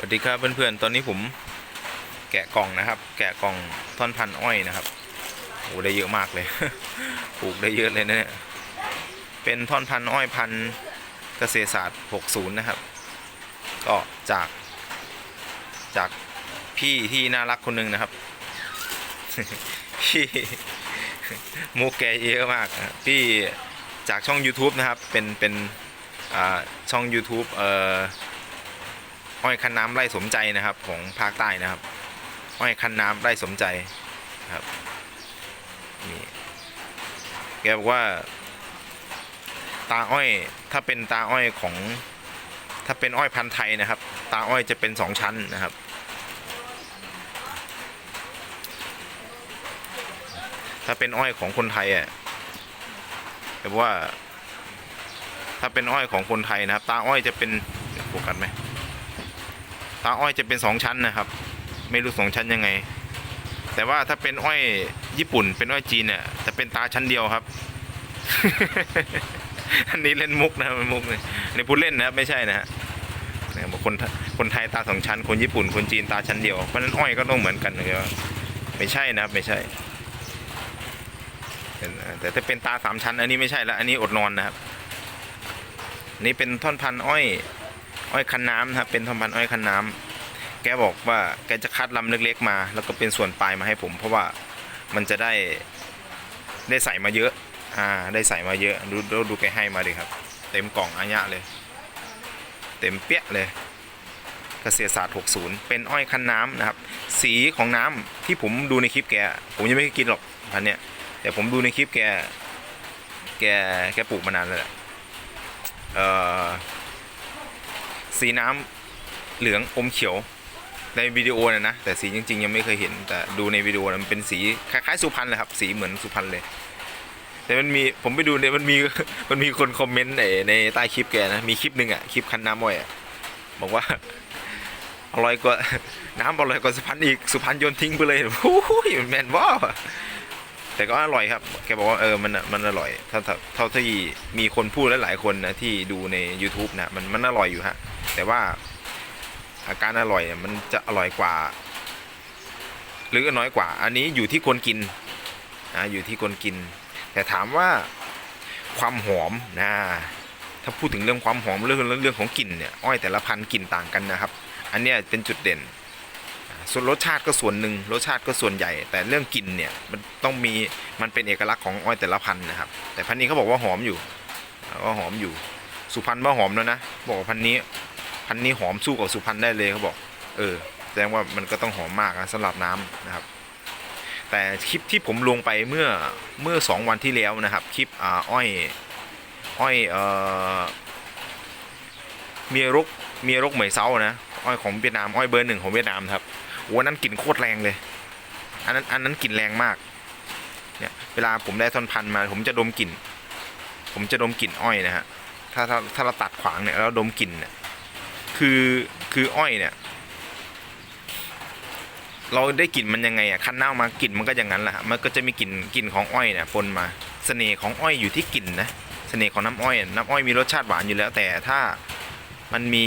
สวัสดีครับเพื่อนๆ ตอนนี้ผมแกะกล่องนะครับ แกะกล่องท่อนพันอ้อยนะครับโอ้ได้เยอะมากเลย ปลูกได้เยอะเลยนะเนี่ย เป็นท่อนพันอ้อยพันเกษตรศาสตร์ 60 นะครับ ก็จาก จากพี่ที่น่ารักคนหนึ่งนะครับ พี่มุกแกเยอะมาก พี่จากช่อง YouTube นะครับ เป็น เป็นช่อง YouTube เอ่อ อ้อยคันน้ำไร่สมใจนะครับ ของภาคใต้นะครับ อ้อยคันน้ำไร่สมใจครับนี่แกบอกว่า ตาอ้อยถ้าเป็นตาอ้อยของ ถ้าเป็นอ้อยพันธุ์ไทยนะครับ ตาอ้อยจะเป็นสองชั้นนะครับถ้าเป็นอ้อยของคนไทยอะแบบว่า ถ้าเป็นอ้อยของคนไทยนะครับ ตาอ้อยจะเป็นเดี๋ยวโฟกัสไหม ตาอ้อยจะเป็นสองชั้นนะครับ ไม่รู้สองชั้นยังไง แต่ว่าถ้าเป็นอ้อยญี่ปุ่น เป็นอ้อยจีนเนี่ยจะเป็นตาชั้นเดียวครับ อันนี้เล่นมุกนะมันมุกเลยอันนี้พูดเล่นนะครับไม่ใช่นะฮะเนี่ยบอกคนไทคนไทยตาสองชั้น คนญี่ปุ่น คนจีนตาชั้นเดียว เพราะนั้นอ้อยก็ต้องเหมือนกันนะครับไม่ใช่นะครับไม่ใช่แต่ถ้าเป็นตาสามชั้น อันนี้ไม่ใช่ละอันนี้อดนอนนะครับ นี่เป็นท่อนพันอ้อย อ้อยคันน้ำนะครับเป็นทอมพันอ้อยคันน้ำแกบอกว่าแกจะคัดลำเล็กๆมา แล้วก็เป็นส่วนปลายมาให้ผม เพราะว่ามันจะได้ได้ใส่มาเยอะอ่าได้ใส่มาเยอะดูดูดูแกให้มาดิครับ เต็มกล่องอัญะเลย เต็มเปี้ยเลยเกษตรศาสตร์ 60 เป็นอ้อยคันน้ำนะครับ สีของน้ำที่ผมดูในคลิปแก ผมยังไม่เคยกินหรอกพันเนี้ยแต่ผมดูในคลิปแก แก แกปลูกมานานแล้วแหละเอ่อ สีน้ำเหลืองอมเขียวในวิดีโอนะนะ แต่สีจริง ๆ ยังไม่เคยเห็น แต่ดูในวิดีโอนะมันเป็นสีคล้ายๆสุพรรณเลยครับ สีเหมือนสุพรรณเลย แต่มันมีผมไปดูเนี่ยมันมีมันมีคนคอมเมนต์ในในใต้คลิปแกนะมีคลิปหนึ่งอะคลิปคันน้ำอ้อยอะบอกว่าอร่อยกว่าน้ำอร่อยกว่าสุพรรณอีกสุพรรณโยนทิ้งไปเลยโอ้ยแมนว่า แต่ก็อร่อยครับ แกบอกว่าเออมันมันอร่อยเท่าเท่าที่มีคนพูดหลายๆคนนะที่ดูใน YouTube นะมันมันอร่อยอยู่ฮะ แต่ว่าอาการอร่อยมันจะอร่อยกว่า หรือน้อยกว่า อันนี้อยู่ที่คนกินนะอยู่ที่คนกิน แต่ถามว่าความหอมนะถ้าพูดถึงเรื่องความหอมเรื่องเรื่องของกลิ่นเนี่ยอ้อยแต่ละพันธุ์กลิ่นต่างกันนะครับ อันเนี้ยเป็นจุดเด่น ส่วนรสชาติก็ส่วนหนึ่งรสชาติก็ส่วนใหญ่ แต่เรื่องกลิ่นเนี่ยมันต้องมีมันเป็นเอกลักษณ์ของอ้อยแต่ละพันธุ์นะครับ แต่พันธุ์นี้เขาบอกว่าหอมอยู่ว่าหอมอยู่สุพรรณว่าหอมแล้วนะบอกพันธุ์นี้พันธุ์นี้หอมสู้กับสุพรรณได้เลยเขาบอก เออแสดงว่ามันก็ต้องหอมมากนะสำหรับน้ำนะครับ แต่คลิปที่ผมลงไปเมื่อเมื่อสองวันที่แล้วนะครับคลิปอ่าอ้อยอ้อยเอ่อเมียรกเมียรกเหมยเซานะอ้อยของเวียดนามอ้อยเบอร์หนึ่งของเวียดนามครับ โอ้อันนั้นกลิ่นโคตรแรงเลย อันนั้นอันนั้นกลิ่นแรงมาก เนี่ย เวลาผมได้ท่อนพันมา ผมจะดมกลิ่น ผมจะดมกลิ่นอ้อยนะฮะ ถ้าถ้าถ้าเราตัดขวางเนี่ยแล้วดมกลิ่นเนี่ย คือคืออ้อยเนี่ย เราได้กลิ่นมันยังไงอะคั้นเน่ามากลิ่นมันก็อย่างนั้นแหละฮะมันก็จะมีกลิ่นกลิ่นของอ้อยเนี่ยปนมา เสน่ห์ของอ้อยอยู่ที่กลิ่นนะ เสน่ห์ของน้ำอ้อย น้ำอ้อยมีรสชาติหวานอยู่แล้ว แต่ถ้ามันมี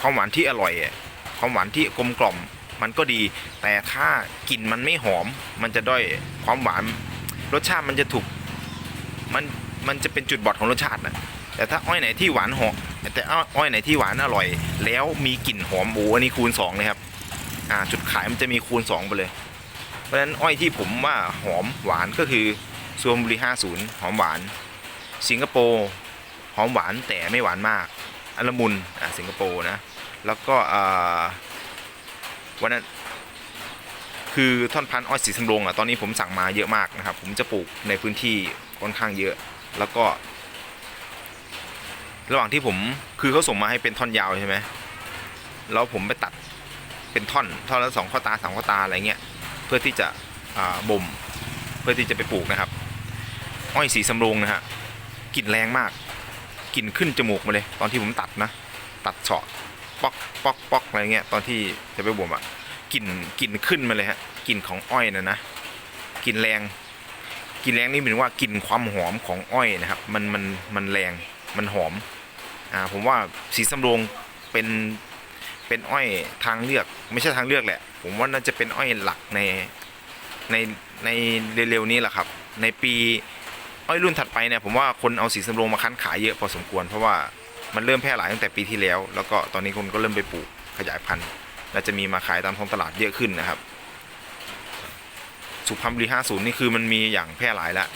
ความหวานที่อร่อยอะ ความหวานที่กลมกล่อมมันก็ดี แต่ถ้ากลิ่นมันไม่หอม มันจะด้อยความหวาน รสชาติมันจะถูกมันมันจะเป็นจุดบอดของรสชาตินะแต่ถ้าอ้อยไหนที่หวานหอมแต่อ้อยไหนที่หวานอร่อย แล้วมีกลิ่นหอมโอ้อันนี้คูณสองเลยครับอ่าจุดขายมันจะมีคูณ 2 ไปเลย เพราะฉะนั้นอ้อยที่ผมว่าหอมหวานก็คือซวมบุรี50 หอมหวาน สิงคโปร์หอมหวานแต่ไม่หวานมากอัลมุนอ่าสิงคโปร์นะ แล้วก็วันนั้นคือท่อนพันอ้อยสีสำรงอะตอนนี้ผมสั่งมาเยอะมากนะครับ ผมจะปลูกในพื้นที่ค่อนข้างเยอะ แล้วก็ ระหว่างที่ผมคือเขาส่งมาให้เป็นท่อนยาวใช่ไหมแล้วผมไปตัดเป็นท่อนท่อนละสองข้อตาสามข้อตาอะไรเงี้ยเพื่อที่จะบ่มเพื่อที่จะไปปลูกนะครับ อ้อยสีสำรงนะฮะกลิ่นแรงมากกลิ่นขึ้นจมูกมาเลย ตอนที่ผมตัดนะ ตัดเฉาะ ป๊อกป๊อกป๊อกอะไรเงี้ยตอนที่จะไปบ่มอะกลิ่นกลิ่นขึ้นมาเลยฮะกลิ่นของอ้อยนะนะกลิ่นแรงกลิ่นแรงนี่หมายถึงว่ากลิ่นความหอมของอ้อยนะครับ มันมันมันแรงมันหอมอ่าผมว่าสีสำโรงเป็นเป็นอ้อยทางเลือก ไม่ใช่ทางเลือกแหละ ผมว่าน่าจะเป็นอ้อยหลักในในในเร็วๆนี้แหละครับ ในปีอ้อยรุ่นถัดไปเนี่ยผมว่าคนเอาสีสำโรงมาคั้นขายเยอะพอสมควรเพราะว่า มันเริ่มแพร่หลายตั้งแต่ปีที่แล้ว แล้วก็ตอนนี้คนก็เริ่มไปปลูกขยายพันธุ์และจะมีมาขายตามท้องตลาดเยอะขึ้นนะครับ สุพรรณบุรี 50 นี่คือมันมีอย่างแพร่หลายแล้ว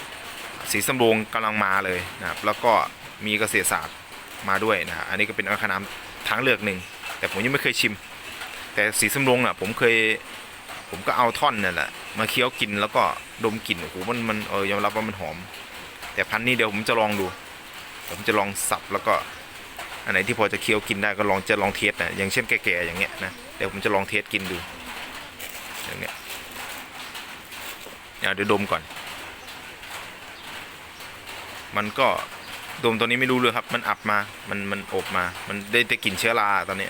สีสำโรงกำลังมาเลยนะครับ แล้วก็มีเกษตรศาสตร์มาด้วยนะอันนี้ก็เป็นอ้อยขนามทางเลือกหนึ่งแต่ผมยังไม่เคยชิม แต่สีสำโรงอะผมเคยผมก็เอาท่อนนั่นแหละมาเคี้ยวกินแล้วก็ดมกลิ่นโอ้โหมันมันเออยอมรับว่ามันหอม แต่พันธุ์นี้เดี๋ยวผมจะลองดู ผมจะลองสับแล้วก็ อันไหนที่พอจะเคี้ยวกินได้ก็ลองจะลองเทสนะอย่างเช่นแก่ๆอย่างเงี้ยนะเดี๋ยวผมจะลองเทสกินดูอย่างเงี้ยเดี๋ยวดมก่อน มันก็ดมตัวนี้ไม่รู้เลยครับ มันอับมา มันมันอบมา มันได้แต่กลิ่นเชื้อราตอนนี้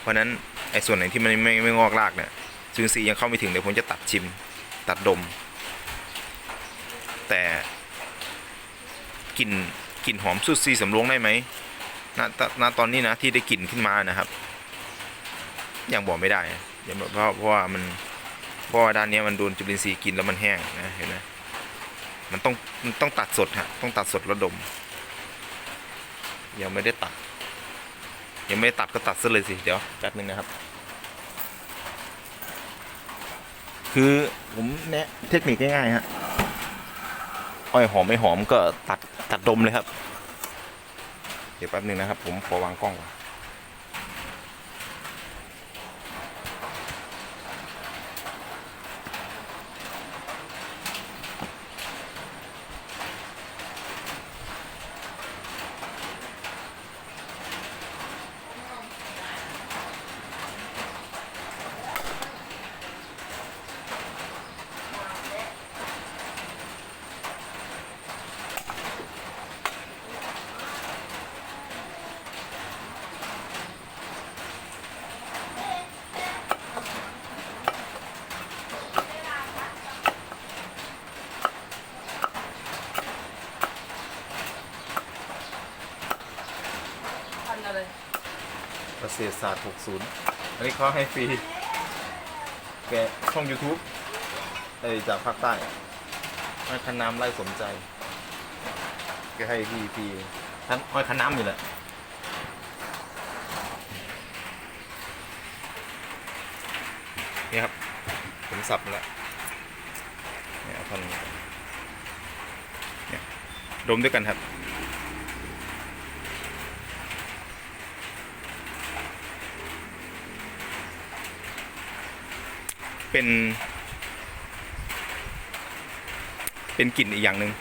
เพราะนั้นไอ้ส่วนไหนที่มันไม่ไม่งอกรากเนี่ยซึงซียังเข้าไม่ถึงเดี๋ยวผมจะตัดชิม ตัดดม แต่กลิ่นกลิ่นหอมสุดซีสำโรงได้ไหม ณตณตอนนี้นะที่ได้กลิ่นขึ้นมานะครับ ยังบอกไม่ได้ยังเพราะเพราะว่ามันเพราะว่าด้านนี้มันโดนจุลินทรีย์กินแล้วมันแห้งนะเห็นไหมมันต้องมันต้องตัดสดฮะต้องตัดสดแล้วดม ยังไม่ได้ตัด ยังไม่ได้ตัดก็ตัดซะเลยสิเดี๋ยวแป๊บนึงนะครับ คือผมแนะเทคนิคง่ายๆฮะอ้อยหอมไม่หอมก็ตัดตัดดมเลยครับ ดี๋ยวแป๊บนึงนะครับ ผมขอวางกล้องก่อนพัน เกษศาสตร์ 60 อันนี้เขาให้ฟรีแกช่อง YouTube ไอจากภาคใต้อ้อยคันน้ำไล่สมใจแกให้ฟรีฟรีท่านอ้อยคันน้ำอยู่แหละนี่ครับ ผมสับแล้วเนี่ยเอาท่อนเนี่ยดมด้วยกันครับ เป็น เป็นกลิ่นอีกอย่างหนึ่ง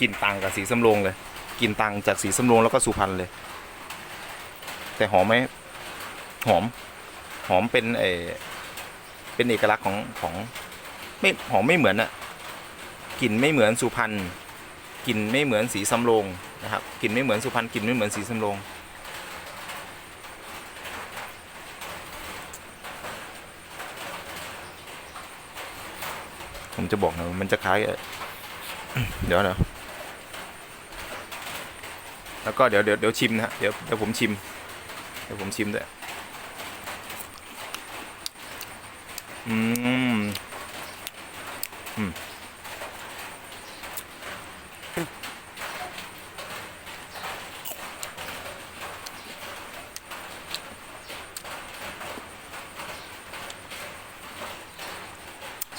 กลิ่นต่างกับสีสำโรงเลยกลิ่นต่างจากสีสำโรงแล้วก็สุพรรณเลย แต่หอมไหมหอม หอมเป็นเออเป็นเอกลักษณ์ของของไม่หอมไม่เหมือนอะกลิ่นไม่เหมือนสุพรรณกลิ่นไม่เหมือนสีสำโรงนะครับกลิ่นไม่เหมือนสุพรรณกลิ่นไม่เหมือนสีสำโรง ผมจะบอกนะมันจะคล้าย เดี๋ยวเดี๋ยวแล้วก็เดี๋ยวเดี๋ยวเดี๋ยวชิมนะฮะเดี๋ยวเดี๋ยวผมชิม เดี๋ยวผมชิมด้วย อืม อืม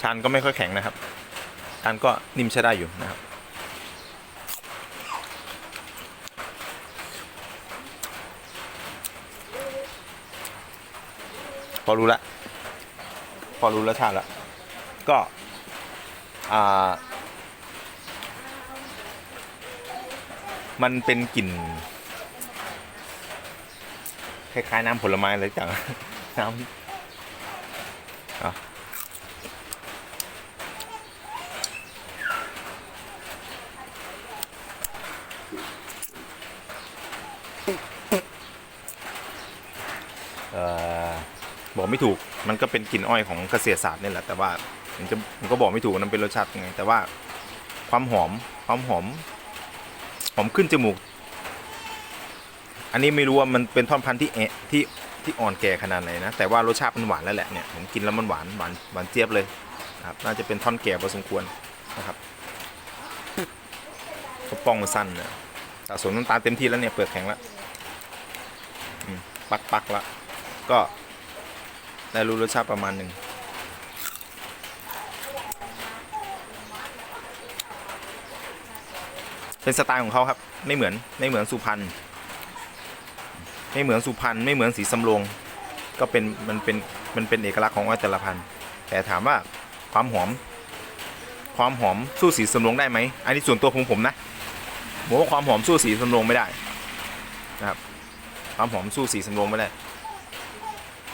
านก็ไม่ค่อยแข็งนะครับชานก็นิ่มใช้ได้อยู่นะครับ พอรู้ละพอรู้รสชาติละก็อ่ามันเป็นกลิ่นคล้ายๆน้ำผลไม้เลยจังน้ำอะเอ่อ บอกไม่ถูก มันก็เป็นกลิ่นอ้อยของเกษตรศาสตร์นี่แหละ แต่ว่ามันจะมันก็บอกไม่ถูกว่ามันเป็นรสชาติยังไง แต่ว่าความหอมความหอมหอมขึ้นจมูก อันนี้ไม่รู้ว่ามันเป็นท่อนพันธุ์ที่เอะที่ที่อ่อนแก่ขนาดไหนนะ แต่ว่ารสชาติมันหวานแล้วแหละเนี่ยผมกินแล้วมันหวานหวานหวานเจี๊ยบเลยนะครับน่าจะเป็นท่อนแก่พอสมควรนะครับเขาป้องมันสั้นนะสะสมน้ำตาลเต็มที่แล้วเนี่ยเปลือกแข็งแล้วปักปักละก็ ได้รู้รสชาติประมาณหนึ่งเป็นสไตล์ของเขาครับ ไม่เหมือนไม่เหมือนสุพรรณไม่เหมือนสุพรรณไม่เหมือนสีสำโรงก็เป็นมันเป็นมันเป็นเอกลักษณ์ของอ้อยแต่ละพันธุ์แต่ถามว่าความหอม ความหอมสู้สีสำโรงได้ไหมอันนี้ส่วนตัวของผมนะผมว่าความหอมสู้สีสำโรงไม่ได้นะครับความหอมสู้สีสำโรงไม่ได้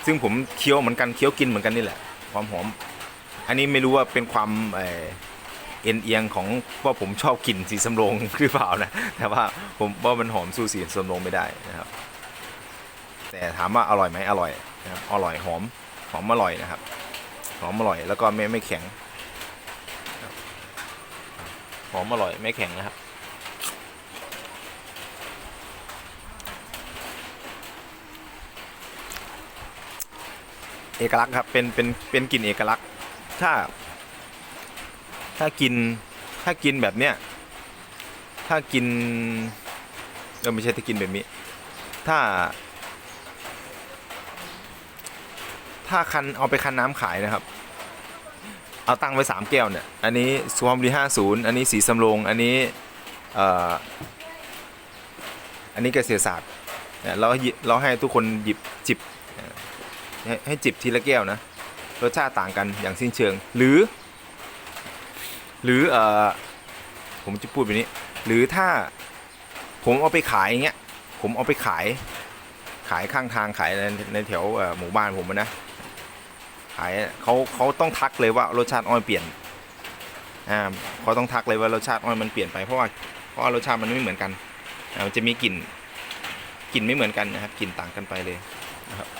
ซึ่งผมเคี้ยวเหมือนกันเคี้ยวกินเหมือนกันนี่แหละความหอม อันนี้ไม่รู้ว่าเป็นความเอ็นเอียงของว่าผมชอบกลิ่นสีสำโรงหรือเปล่านะแต่ว่าผมว่ามันหอมสู้สีสำโรงไม่ได้นะครับ แต่ถามว่าอร่อยไหมอร่อยนะครับอร่อยหอมหอมอร่อยนะครับหอมอร่อยแล้วก็ไม่ไม่แข็งหอมอร่อยไม่แข็งนะครับ เอกลักษณ์ครับเป็นเป็นเป็นกลิ่นเอกลักษณ์ ถ้า ถ้ากินถ้ากินแบบเนี้ยถ้ากินเออไม่ใช่ถ้ากินแบบนี้ ถ้า ถ้าคันเอาไปคันน้ำขายนะครับ เอาตั้งไว้สามแก้วเนี่ย อันนี้สวอมดีห้าศูนย์อันนี้สีสำโรงอันนี้เอ่ออันนี้เกษตรศาสตร์เนี่ยเราหยิเราให้ทุกคนหยิบจิบ ให้ให้จิบทีละแก้วนะรสชาติต่างกันอย่างสิ้นเชิง หรือ หรือเออผมจะพูดแบบนี้ หรือถ้าผมเอาไปขายอย่างเงี้ยผมเอาไปขาย ขายข้างทางขายในในแถวหมู่บ้านผมนะขายเขาเขาต้องทักเลยว่ารสชาติอ้อยเปลี่ยนอ่าเขาต้องทักเลยว่ารสชาติอ้อยมันเปลี่ยนไปเพราะว่าเพราะว่ารสชาติมันไม่เหมือนกันอ่ามันจะมีกลิ่นกลิ่นไม่เหมือนกันนะครับกลิ่นต่างกันไปเลยนะครับ อ่า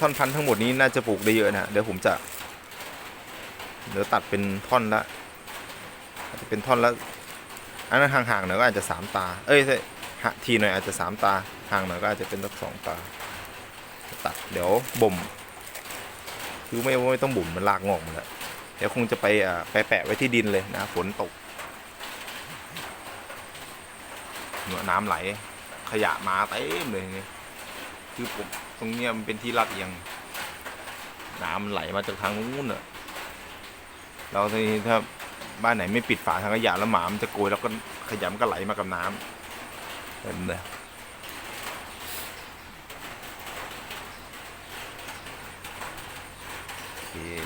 ท่อนพันธุ์ทั้งหมดนี้น่าจะปลูกได้เยอะนะเดี๋ยวผมจะ เดี๋ยวตัดเป็นท่อนละอาจจะเป็นท่อนละอันนั้นห่างๆหน่อยก็อาจจะสามตา เอ้ยหะทีหน่อยอาจจะสามตาห่างหน่อยก็อาจจะเป็นสักสองตา ตัดเดี๋ยวบ่มคือไม่ไม่ต้องบ่มมันลากงอกหมดแล้วเดี๋ยวคงจะไปอ่าไปแปะไว้ที่ดินเลยนะฝนตกเนื้อน้ำไหลขยะมาเต็มเลยคือผม ตรงเนี้ยมันเป็นที่ลาดเอียงน้ำมันไหลมาจากทางนู้นอะเราทีนี้ถ้าบ้านไหนไม่ปิดฝาทางขยะแล้วหมามันจะโกยแล้วก็ขยะมันก็ไหลมากับน้ำเต็มเลย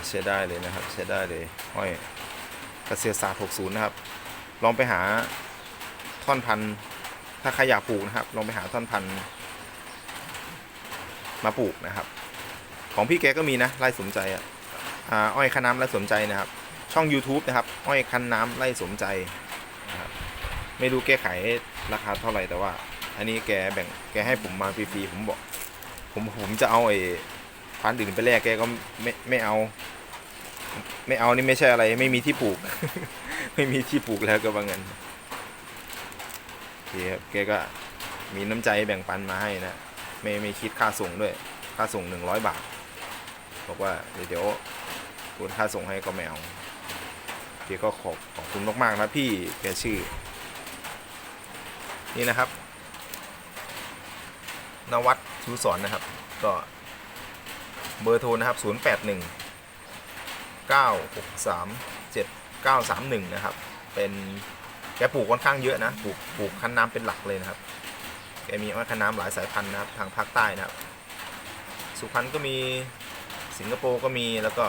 ใช้ได้เลยนะครับใช้ได้เลยห้อยเกษตรศาสตร์ 60 นะครับ ลองไปหาท่อนพันธุ์ถ้าใครอยากปลูกนะครับ ลองไปหาท่อนพันธุ์ มาปลูกนะครับ ของพี่แกก็มีนะไร่สมใจอะอ้อยคันน้ำไร่สมใจนะครับ ช่อง YouTube นะครับ อ้อยคันน้ำไร่สมใจนะครับไม่รู้แกขายราคาเท่าไหร่แต่ว่า อันนี้แกแบ่งแกให้ผมมาฟรีๆผมบอก ผมผมจะเอาไอ้พันธุ์อื่นไปแลกแกก็ไม่ไม่เอา ไม่เอานี่ไม่ใช่อะไร ไม่มีที่ปลูก ไม่มีที่ปลูกแล้วก็ว่างั้นโอเคครับแกก็มีน้ำใจแบ่งปันมาให้นะ ไม่ไม่คิดค่าส่งด้วย ค่าส่งหนึ่งร้อยบาท บอกว่าเดี๋ยวเดี๋ยวคุณค่าส่งให้ก็ไม่เอาเดี๋ยวก็ขอบขอบคุณมากๆนะพี่แกชื่อ นี่นะครับ นวัดชูสอนนะครับ ก็เบอร์โทรนะครับ 0 8 1 9 6 3 7 9 3 1 นะครับ เป็นแกปลูกค่อนข้างเยอะนะ ปลูกปลูกคั้นน้ำเป็นหลักเลยนะครับ กมีอ้อยคันน้ำหลายสายพันธุ์นะครับทางภาคใต้นะครับ สุพรรณก็มีสิงคโปร์ก็มีแล้วก็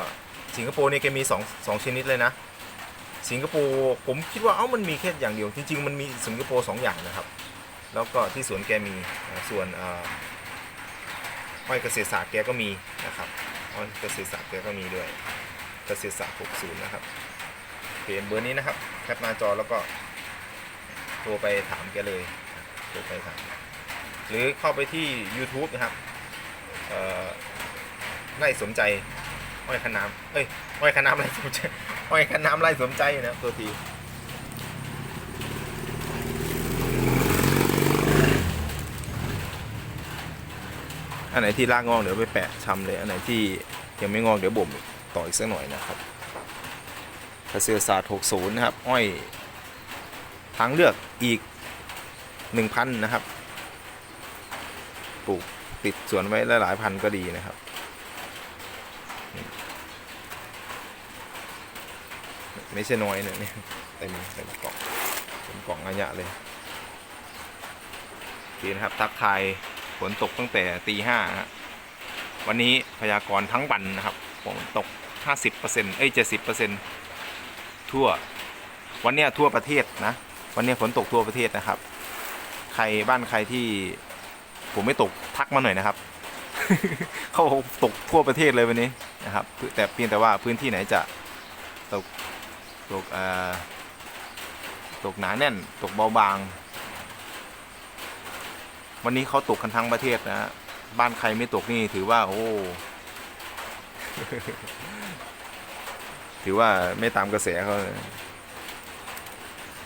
สิงคโปร์เนี่ยแกมีสองสองชนิดเลยนะ สิงคโปร์ผมคิดว่าเอ้ามันมีแค่อย่างเดียวจริงๆมันมีสิงคโปร์สองอย่างนะครับ แล้วก็ที่สวนแกมีส่วนอ่าอ้อยเกษตรศาสตร์แกก็มีนะครับอ้อยเกษตรศาสตร์แกก็มีด้วยเกษตรศาสตร์60นะครับเปลี่ยนเบอร์นี้นะครับแคปหน้าจอแล้วก็โทรไปถามแกเลยโทรไปถาม หรือเข้าไปที่ YouTube นะครับไล่สมใจอ้อยขน้ำเอ้ยอ้อยขน้ำไล่สมใจอ้อยขน้ำไล่สมใจนะตัวทีอันไหนที่ลากงอกเดี๋ยวไปแปะชำเลย อันไหนที่ยังไม่งอกเดี๋ยวบ่มต่ออีกสักหน่อยนะครับเกษตรศาสตร์ 60 นะครับ อ้อยทางเลือกอีก 1,000 นะครับ ลูกติดสวนไว้หลายๆพันก็ดีนะครับ ไม่ใช่น้อยเนี่ยเนี่เต็มเต็มกล่องเต็มกล่องอัญญะเลยโอเคนะครับทักทายฝนตกตั้งแต่ตีห้าฮะวันนี้พยากรณ์ทั้งวันนะครับฝนตก 50%เอ้ย70%ทั่ว วันนี้ทั่วประเทศนะ วันนี้ฝนตกทั่วประเทศนะครับ ใครบ้านใครที่ ผมไม่ตกทักมาหน่อยนะครับ เขาตกทั่วประเทศเลยวันนี้นะครับ แต่เพียงแต่ว่าพื้นที่ไหนจะตกตกเอ่อตกหนาแน่น ตกเบาบาง วันนี้เขาตกกันทั้งประเทศนะฮะบ้านใครไม่ตกนี่ถือว่า โอ้ ถือว่าไม่ตามกระแสเขา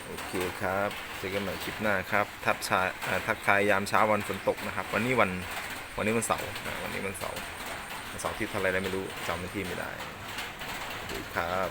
โอเคครับ อกันใหม่คลิปหน้าครับ ทักชายาทักทายยามเช้าวันฝนตกนะครับ วันนี้วันวันนี้วันเสาร์นะวันนี้วันเสาร์วันเสาร์ที่เท่าไรแล้วไม่รู้จำวันที่ไม่ได้ครับ